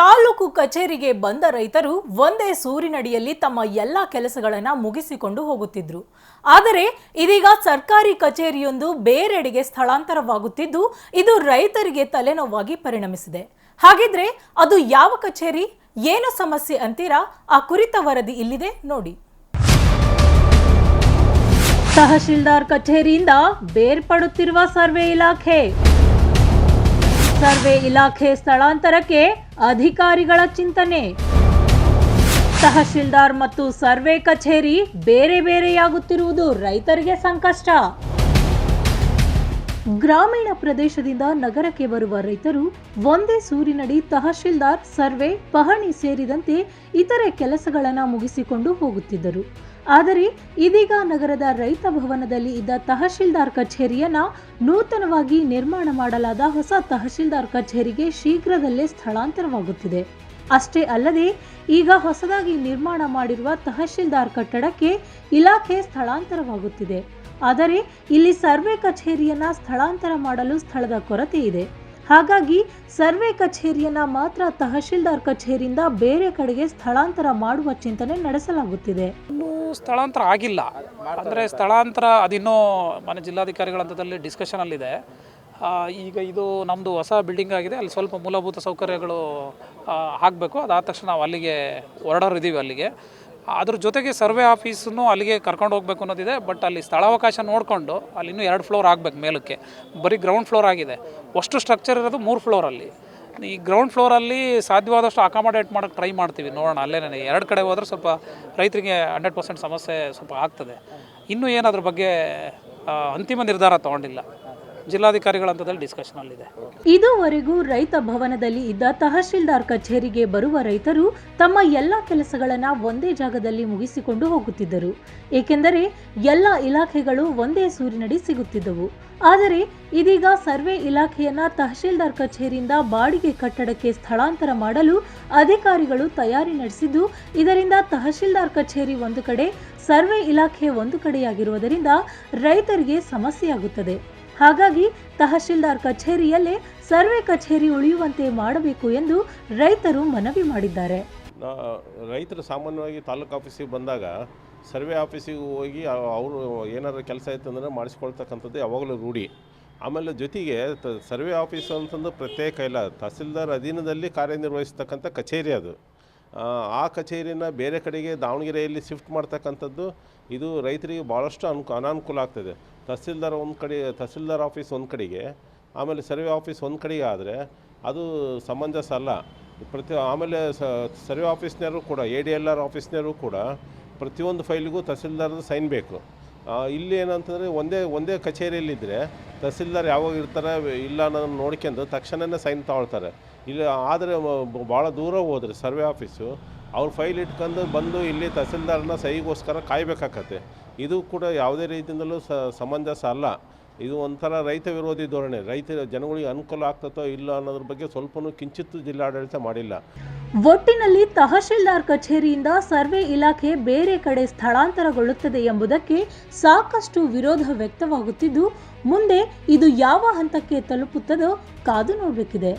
ತಾಲೂಕು ಕಚೇರಿಗೆ ಬಂದ ರೈತರು ಒಂದೇ ಸೂರಿನಡಿಯಲ್ಲಿ ತಮ್ಮ ಎಲ್ಲ ಕೆಲಸಗಳನ್ನು ಮುಗಿಸಿಕೊಂಡು ಹೋಗುತ್ತಿದ್ರು. ಆದರೆ ಇದೀಗ ಸರ್ಕಾರಿ ಕಚೇರಿಯೊಂದು ಬೇರೆಡೆಗೆ ಸ್ಥಳಾಂತರವಾಗುತ್ತಿದ್ದು, ಇದು ರೈತರಿಗೆ ತಲೆನೋವಾಗಿ ಪರಿಣಮಿಸಿದೆ. ಹಾಗಿದ್ರೆ ಅದು ಯಾವ ಕಚೇರಿ? ಏನು ಸಮಸ್ಯೆ ಅಂತೀರಾ? ಆ ಕುರಿತ ವರದಿ ಇಲ್ಲಿದೆ, ನೋಡಿ. ತಹಶೀಲ್ದಾರ್ ಕಚೇರಿಯಿಂದ ಬೇರ್ಪಡುತ್ತಿರುವ ಸರ್ವೆ ಇಲಾಖೆ. ಸರ್ವೆ ಇಲಾಖೆ ಸ್ಥಳಾಂತರಕ್ಕೆ ಅಧಿಕಾರಿಗಳ ಚಿಂತನೆ. ತಹಶೀಲ್ದಾರ್ ಮತ್ತು ಸರ್ವೆ ಕಚೇರಿ ಬೇರೆ ಬೇರೆಯಾಗುತ್ತಿರುವುದು ರೈತರಿಗೆ ಸಂಕಷ್ಟ. ಗ್ರಾಮೀಣ ಪ್ರದೇಶದಿಂದ ನಗರಕ್ಕೆ ಬರುವ ರೈತರು ಒಂದೇ ಸೂರಿನಡಿ ತಹಶೀಲ್ದಾರ್ ಸರ್ವೆ ಪಹಣಿ ಸೇರಿದಂತೆ ಇತರೆ ಕೆಲಸಗಳನ್ನು ಮುಗಿಸಿಕೊಂಡು ಹೋಗುತ್ತಿದ್ದರು. ಆದರೆ ಇದೀಗ ನಗರದ ರೈತ ಭವನದಲ್ಲಿ ಇದ್ದ ತಹಶೀಲ್ದಾರ್ ಕಚೇರಿಯನ್ನ ನೂತನವಾಗಿ ನಿರ್ಮಾಣ ಮಾಡಲಾದ ಹೊಸ ತಹಶೀಲ್ದಾರ್ ಕಚೇರಿಗೆ ಶೀಘ್ರದಲ್ಲೇ ಸ್ಥಳಾಂತರವಾಗುತ್ತಿದೆ. ಅಷ್ಟೇ ಅಲ್ಲದೆ, ಈಗ ಹೊಸದಾಗಿ ನಿರ್ಮಾಣ ಮಾಡಿರುವ ತಹಶೀಲ್ದಾರ್ ಕಟ್ಟಡಕ್ಕೆ ಇಲಾಖೆ ಸ್ಥಳಾಂತರವಾಗುತ್ತಿದೆ. ಆದರೆ, ಇಲ್ಲಿ ಸರ್ವೆ ಕಚೇರಿಯನ್ನ ಸ್ಥಳಾಂತರ ಮಾಡಲು ಸ್ಥಳದ ಕೊರತೆ ಇದೆ. ಹಾಗಾಗಿ, ಸರ್ವೆ ಕಚೇರಿಯನ್ನ ಮಾತ್ರ ತಹಶೀಲ್ದಾರ್ ಕಚೇರಿಯಿಂದ ಬೇರೆ ಕಡೆಗೆ ಸ್ಥಳಾಂತರ ಮಾಡುವ ಚಿಂತನೆ ನಡೆಸಲಾಗುತ್ತಿದೆ. ಸ್ಥಳಾಂತರ ಆಗಿಲ್ಲ. ಅಂದರೆ ಸ್ಥಳಾಂತರ ಅದಿನ್ನೂ ಮನೆ ಜಿಲ್ಲಾಧಿಕಾರಿಗಳ ಹಂತದಲ್ಲಿ ಡಿಸ್ಕಷನಲ್ಲಿದೆ ಈಗ ಇದು ನಮ್ಮದು ಹೊಸ ಬಿಲ್ಡಿಂಗ್ ಆಗಿದೆ. ಅಲ್ಲಿ ಸ್ವಲ್ಪ ಮೂಲಭೂತ ಸೌಕರ್ಯಗಳು ಆಗಬೇಕು. ಅದಾದ ತಕ್ಷಣ ನಾವು ಅಲ್ಲಿಗೆ ಹೊರಡೋರಿದ್ದೀವಿ ಅಲ್ಲಿಗೆ. ಅದ್ರ ಜೊತೆಗೆ ಸರ್ವೆ ಆಫೀಸನ್ನು ಅಲ್ಲಿಗೆ ಕರ್ಕೊಂಡು ಹೋಗಬೇಕು ಅನ್ನೋದಿದೆ. ಬಟ್ ಅಲ್ಲಿ ಸ್ಥಳಾವಕಾಶ ನೋಡಿಕೊಂಡು ಅಲ್ಲಿ ಇನ್ನೂ ಎರಡು ಫ್ಲೋರ್ ಆಗಬೇಕು ಮೇಲಕ್ಕೆ. ಬರೀ ಗ್ರೌಂಡ್ ಫ್ಲೋರ್ ಆಗಿದೆ. ಅಷ್ಟು ಸ್ಟ್ರಕ್ಚರ್ ಇರೋದು ಮೂರು ಫ್ಲೋರಲ್ಲಿ ಈ ಗ್ರೌಂಡ್ ಫ್ಲೋರಲ್ಲಿ ಸಾಧ್ಯವಾದಷ್ಟು ಅಕಾಮಡೇಟ್ ಮಾಡೋಕ್ಕೆ ಟ್ರೈ ಮಾಡ್ತೀವಿ. ನೋಡೋಣ, ಅಲ್ಲೇ ನನಗೆ ಎರಡು ಕಡೆ ಹೋದ್ರೆ ಸ್ವಲ್ಪ ರೈತರಿಗೆ ಹಂಡ್ರೆಡ್ ಪರ್ಸೆಂಟ್ ಸಮಸ್ಯೆ ಸ್ವಲ್ಪ ಆಗ್ತದೆ. ಇನ್ನೂ ಏನಾದ್ರ ಬಗ್ಗೆ ಅಂತಿಮ ನಿರ್ಧಾರ ತೊಗೊಂಡಿಲ್ಲ. ಜಿಲ್ಲಾಧಿಕಾರಿಗಳ ಹಂತದಲ್ಲಿ ಡಿಸ್ಕಷನಲ್ಲಿದೆ ಇದುವರೆಗೂ ರೈತ ಭವನದಲ್ಲಿ ಇದ್ದ ತಹಶೀಲ್ದಾರ್ ಕಚೇರಿಗೆ ಬರುವ ರೈತರು ತಮ್ಮ ಎಲ್ಲ ಕೆಲಸಗಳನ್ನು ಒಂದೇ ಜಾಗದಲ್ಲಿ ಮುಗಿಸಿಕೊಂಡು ಹೋಗುತ್ತಿದ್ದರು. ಏಕೆಂದರೆ ಎಲ್ಲ ಇಲಾಖೆಗಳು ಒಂದೇ ಸೂರಿನಡಿ ಸಿಗುತ್ತಿದ್ದವು. ಆದರೆ ಇದೀಗ ಸರ್ವೆ ಇಲಾಖೆಯನ್ನ ತಹಶೀಲ್ದಾರ್ ಕಚೇರಿಯಿಂದ ಬಾಡಿಗೆ ಕಟ್ಟಡಕ್ಕೆ ಸ್ಥಳಾಂತರ ಮಾಡಲು ಅಧಿಕಾರಿಗಳು ತಯಾರಿ ನಡೆಸಿದ್ದು, ಇದರಿಂದ ತಹಶೀಲ್ದಾರ್ ಕಚೇರಿ ಒಂದು ಕಡೆ, ಸರ್ವೆ ಇಲಾಖೆ ಒಂದು ಕಡೆಯಾಗಿರುವುದರಿಂದ ರೈತರಿಗೆ ಸಮಸ್ಯೆಯಾಗುತ್ತದೆ. ಹಾಗಾಗಿ ತಹಶೀಲ್ದಾರ್ ಕಚೇರಿಯಲ್ಲೇ ಸರ್ವೆ ಕಚೇರಿ ಉಳಿಯುವಂತೆ ಮಾಡಬೇಕು ಎಂದು ರೈತರು ಮನವಿ ಮಾಡಿದ್ದಾರೆ. ರೈತರು ಸಾಮಾನ್ಯವಾಗಿ ತಾಲೂಕು ಆಫೀಸಿಗೆ ಬಂದಾಗ ಸರ್ವೆ ಆಫೀಸಿಗೆ ಹೋಗಿ ಅವರು ಏನಾದರೂ ಕೆಲಸ ಇತ್ತು ಅಂದರೆ ಮಾಡಿಸ್ಕೊಳ್ತಕ್ಕಂಥದ್ದು ಯಾವಾಗಲೂ ರೂಢಿ. ಆಮೇಲೆ ಜೊತೆಗೆ ಸರ್ವೆ ಆಫೀಸು ಅಂತಂದು ಪ್ರತ್ಯೇಕ ಇಲ್ಲ ತಹಸೀಲ್ದಾರ್ ಅಧೀನದಲ್ಲಿ ಕಾರ್ಯನಿರ್ವಹಿಸ್ತಕ್ಕಂಥ ಕಚೇರಿ ಅದು. ಆ, ಕಚೇರಿನ ಬೇರೆ ಕಡೆಗೆ ದಾವಣಗೆರೆಯಲ್ಲಿ ಶಿಫ್ಟ್ ಮಾಡ್ತಕ್ಕಂಥದ್ದು ಇದು ರೈತರಿಗೆ ಭಾಳಷ್ಟು ಅನುಕೂ ಅನಾನುಕೂಲ ಆಗ್ತದೆ. ತಹಸೀಲ್ದಾರ್ ಒಂದು ಕಡೆ ತಹಸೀಲ್ದಾರ್ ಆಫೀಸ್ ಒಂದು ಕಡೆಗೆ ಆಮೇಲೆ ಸರ್ವೆ ಆಫೀಸ್ ಒಂದು ಕಡೆಗೆ ಆದರೆ ಅದು ಸಮಂಜಸ ಅಲ್ಲ. ಪ್ರತಿ ಆಮೇಲೆ ಸರ್ವೆ ಆಫೀಸ್ನವರು ಕೂಡ ಎ ಡಿ ಎಲ್ ಆರ್ ಆಫೀಸ್ನವರು ಕೂಡ ಪ್ರತಿಯೊಂದು ಫೈಲಿಗೂ ತಹಸೀಲ್ದಾರ್ದು ಸೈನ್ ಬೇಕು. ಇಲ್ಲಿ ಏನಂತಂದರೆ ಒಂದೇ ಒಂದೇ ಕಚೇರಿಯಲ್ಲಿದ್ದರೆ ತಹಸೀಲ್ದಾರ್ ಯಾವಾಗ ಇರ್ತಾರೆ ಇಲ್ಲ ಅನ್ನೋದನ್ನು ನೋಡ್ಕೊಂಡು ತಕ್ಷಣವೇ ಸೈನ್ ತಗೊಳ್ತಾರೆ. ಇಲ್ಲಿ, ಆದರೆ ಭಾಳ ದೂರ ಹೋದರೆ ಸರ್ವೆ ಆಫೀಸು, ಅವ್ರು ಫೈಲ್ ಇಟ್ಕೊಂಡು ಬಂದು ಇಲ್ಲಿ ತಹಸೀಲ್ದಾರ್ನ ಸಹಿಗೋಸ್ಕರ ಕಾಯಬೇಕಾಗತ್ತೆ ಇದು ಕೂಡ ಯಾವುದೇ ರೀತಿಯಿಂದಲೂ ಸಮಂಜಸ ಅಲ್ಲ. ಇದು ಒಂಥರ ರೈತ ವಿರೋಧಿ ಧೋರಣೆ. ರೈತ, ಜನಗಳಿಗೆ ಅನುಕೂಲ ಆಗ್ತತೋ ಇಲ್ಲ ಅನ್ನೋದ್ರ ಬಗ್ಗೆ ಸ್ವಲ್ಪನೂ ಕಿಂಚಿತ್ತು ಜಿಲ್ಲಾಡಳಿತ ಮಾಡಿಲ್ಲ. ಒಟ್ಟಿನಲ್ಲಿ ತಹಶೀಲ್ದಾರ್ ಕಚೇರಿಯಿಂದ ಸರ್ವೆ ಇಲಾಖೆ ಬೇರೆ ಕಡೆ ಸ್ಥಳಾಂತರಗೊಳ್ಳುತ್ತದೆ ಎಂಬುದಕ್ಕೆ ಸಾಕಷ್ಟು ವಿರೋಧ ವ್ಯಕ್ತವಾಗುತ್ತಿದ್ದು, ಮುಂದೆ ಇದು ಯಾವ ಹಂತಕ್ಕೆ ತಲುಪುತ್ತದೋ ಕಾದು ನೋಡಬೇಕಿದೆ.